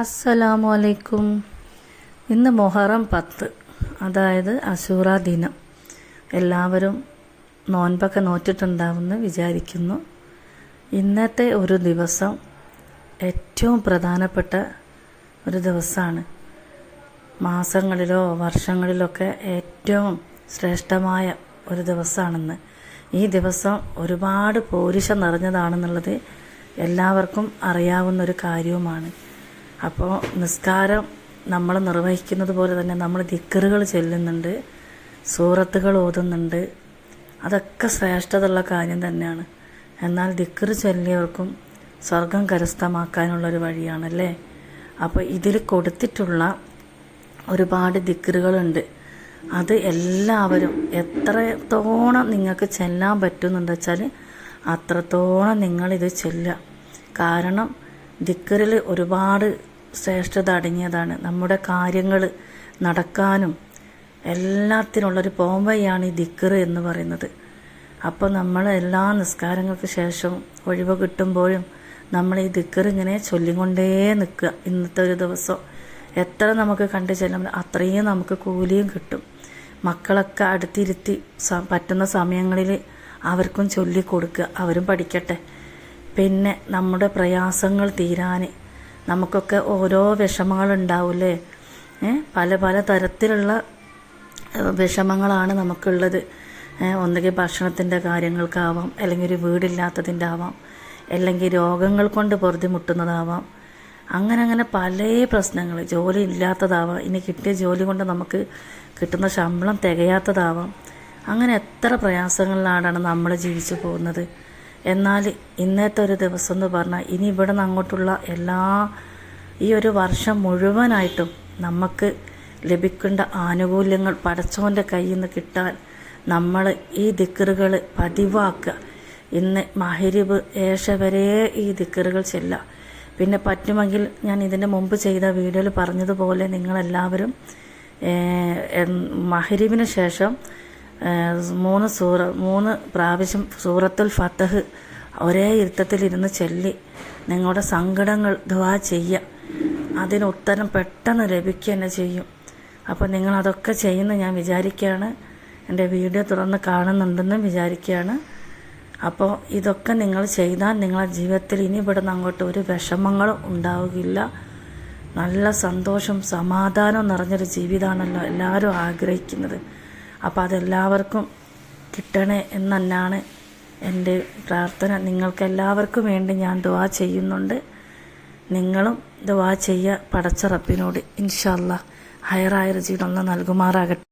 അസ്സലാമു അലൈക്കും ഇന്ന് മൊഹറം പത്ത്. അതായത് അശൂറ ദിനം. എല്ലാവരും നോൻപൊക്കെ നോറ്റിട്ടുണ്ടാവുമെന്ന് വിചാരിക്കുന്നു. ഇന്നത്തെ ഒരു ദിവസം ഏറ്റവും പ്രധാനപ്പെട്ട ഒരു ദിവസമാണ്. മാസങ്ങളിലോ വർഷങ്ങളിലൊക്കെ ഏറ്റവും ശ്രേഷ്ഠമായ ഒരു ദിവസമാണെന്ന്. ഈ ദിവസം ഒരുപാട് പോരിശ നിറഞ്ഞതാണെന്നുള്ളത് എല്ലാവർക്കും അറിയാവുന്ന ഒരു കാര്യവുമാണ്. അപ്പോൾ നിസ്കാരം നമ്മൾ നിർവഹിക്കുന്നത് പോലെ തന്നെ നമ്മൾ ദിക്കറുകൾ ചൊല്ലുന്നുണ്ട് സൂറത്തുകൾ ഓതുന്നുണ്ട്. അതൊക്കെ ശ്രേഷ്ഠതയുള്ള കാര്യം തന്നെയാണ്. എന്നാൽ ദിക്കറ് ചൊല്ലിയവർക്കും സ്വർഗം കരസ്ഥമാക്കാനുള്ളൊരു വഴിയാണല്ലേ? അപ്പോൾ ഇതിൽ കൊടുത്തിട്ടുള്ള ഒരുപാട് ദിക്കറുകളുണ്ട്. അത് എല്ലാവരും എത്രത്തോളം നിങ്ങൾക്ക് ചെല്ലാൻ പറ്റുന്നുണ്ട് വെച്ചാൽ അത്രത്തോളം നിങ്ങളിത് ചെല്ലുക. കാരണം ദിക്കറിൽ ഒരുപാട് ശ്രേഷ്ഠത അടങ്ങിയതാണ് നമ്മുടെ കാര്യങ്ങൾ നടക്കാനും എല്ലാത്തിനുള്ളൊരു പോംവയാണ് ഈ ദിക്കറ് എന്ന് പറയുന്നത്. അപ്പോൾ നമ്മൾ എല്ലാ നിസ്കാരങ്ങൾക്ക് ശേഷം ഒഴിവ് കിട്ടുമ്പോഴും നമ്മൾ ഈ ദിക്കർ ഇങ്ങനെ ചൊല്ലിക്കൊണ്ടേ നിൽക്കുക ഇന്നത്തെ ഒരു ദിവസം എത്ര നമുക്ക് കണ്ടു ചെല്ലുമ്പോൾ അത്രയും നമുക്ക് കൂലിയും കിട്ടും. മക്കളൊക്കെ അടുത്തിരുത്തി പറ്റുന്ന സമയങ്ങളിൽ അവർക്കും ചൊല്ലിക്കൊടുക്കുക അവരും പഠിക്കട്ടെ. പിന്നെ നമ്മുടെ പ്രയാസങ്ങൾ തീരാൻ നമുക്കൊക്കെ ഓരോ വിഷമങ്ങളുണ്ടാവില്ലേ? പല പല തരത്തിലുള്ള വിഷമങ്ങളാണ് നമുക്കുള്ളത്. ഒന്നുകിൽ ഭക്ഷണത്തിന്റെ കാര്യങ്ങൾക്കാവാം അല്ലെങ്കിൽ ഒരു വീടില്ലാത്തതിന്റെ ആവാം അല്ലെങ്കിൽ രോഗങ്ങൾ കൊണ്ട് പൊറുതിമുട്ടുന്നതാവാം അങ്ങനെ അങ്ങനെ പല പ്രശ്നങ്ങൾ. ജോലി ഇല്ലാത്തതാവാം. ഇനി കിട്ടിയ ജോലി കൊണ്ട് നമുക്ക് കിട്ടുന്ന ശമ്പളം തികയാത്തതാവാം. അങ്ങനെ എത്ര പ്രയാസങ്ങളിലാണ് നമ്മൾ ജീവിച്ചു പോകുന്നത്. എന്നാൽ ഇന്നത്തെ ഒരു ദിവസം എന്ന് പറഞ്ഞാൽ ഇനി ഇവിടെ നിന്ന് അങ്ങോട്ടുള്ള എല്ലാ ഈ ഒരു വർഷം മുഴുവനായിട്ടും നമുക്ക് ലഭിക്കേണ്ട ആനുകൂല്യങ്ങൾ പടച്ചോന്റെ കയ്യിൽ നിന്ന് കിട്ടാൻ നമ്മൾ ഈ ദിക്കറുകൾ പതിവാക്കുക. ഇന്ന് മഹരിബ് ഏഷ വരെ ഈ ദിക്കറുകൾ ചെല്ലാം. പിന്നെ പറ്റുമെങ്കിൽ ഞാൻ ഇതിന്റെ മുമ്പ് ചെയ്ത വീഡിയോയിൽ പറഞ്ഞതുപോലെ നിങ്ങളെല്ലാവരും മഹരിബിന് ശേഷം മൂന്ന് സൂറ മൂന്ന് പ്രാവശ്യം സൂറത്തുൽ ഫത്തഹ് ഒരേ ഇരുത്തത്തിലിരുന്ന് ചൊല്ലി നിങ്ങളുടെ സങ്കടങ്ങൾ ദുവാ ചെയ്യുക അതിന് ഉത്തരം പെട്ടെന്ന് ലഭിക്കുക തന്നെ ചെയ്യും. അപ്പോൾ നിങ്ങളതൊക്കെ ചെയ്യുന്ന ഞാൻ വിചാരിക്കുകയാണ്. എന്റെ വീഡിയോ തുറന്ന് കാണുന്നുണ്ടെന്ന് വിചാരിക്കുകയാണ്. അപ്പോൾ ഇതൊക്കെ നിങ്ങൾ ചെയ്താൽ നിങ്ങളുടെ ജീവിതത്തിൽ ഇനി ഇവിടുന്ന് അങ്ങോട്ട് ഒരു വിഷമങ്ങളും ഉണ്ടാവുകയില്ല. നല്ല സന്തോഷം സമാധാനം നിറഞ്ഞൊരു ജീവിതമാണല്ലോ എല്ലാവരും ആഗ്രഹിക്കുന്നത്. അപ്പോൾ അതെല്ലാവർക്കും കിട്ടണേ എന്നാണ് എന്റെ പ്രാർത്ഥന. നിങ്ങൾക്കെല്ലാവർക്കും വേണ്ടി ഞാൻ ദുവാ ചെയ്യുന്നുണ്ട്. നിങ്ങളും ദുവാ ചെയ്യുക പടച്ചറപ്പിനോട് ഇൻഷല്ല ജീവിതം ഒന്ന് നൽകുമാറാകട്ടെ.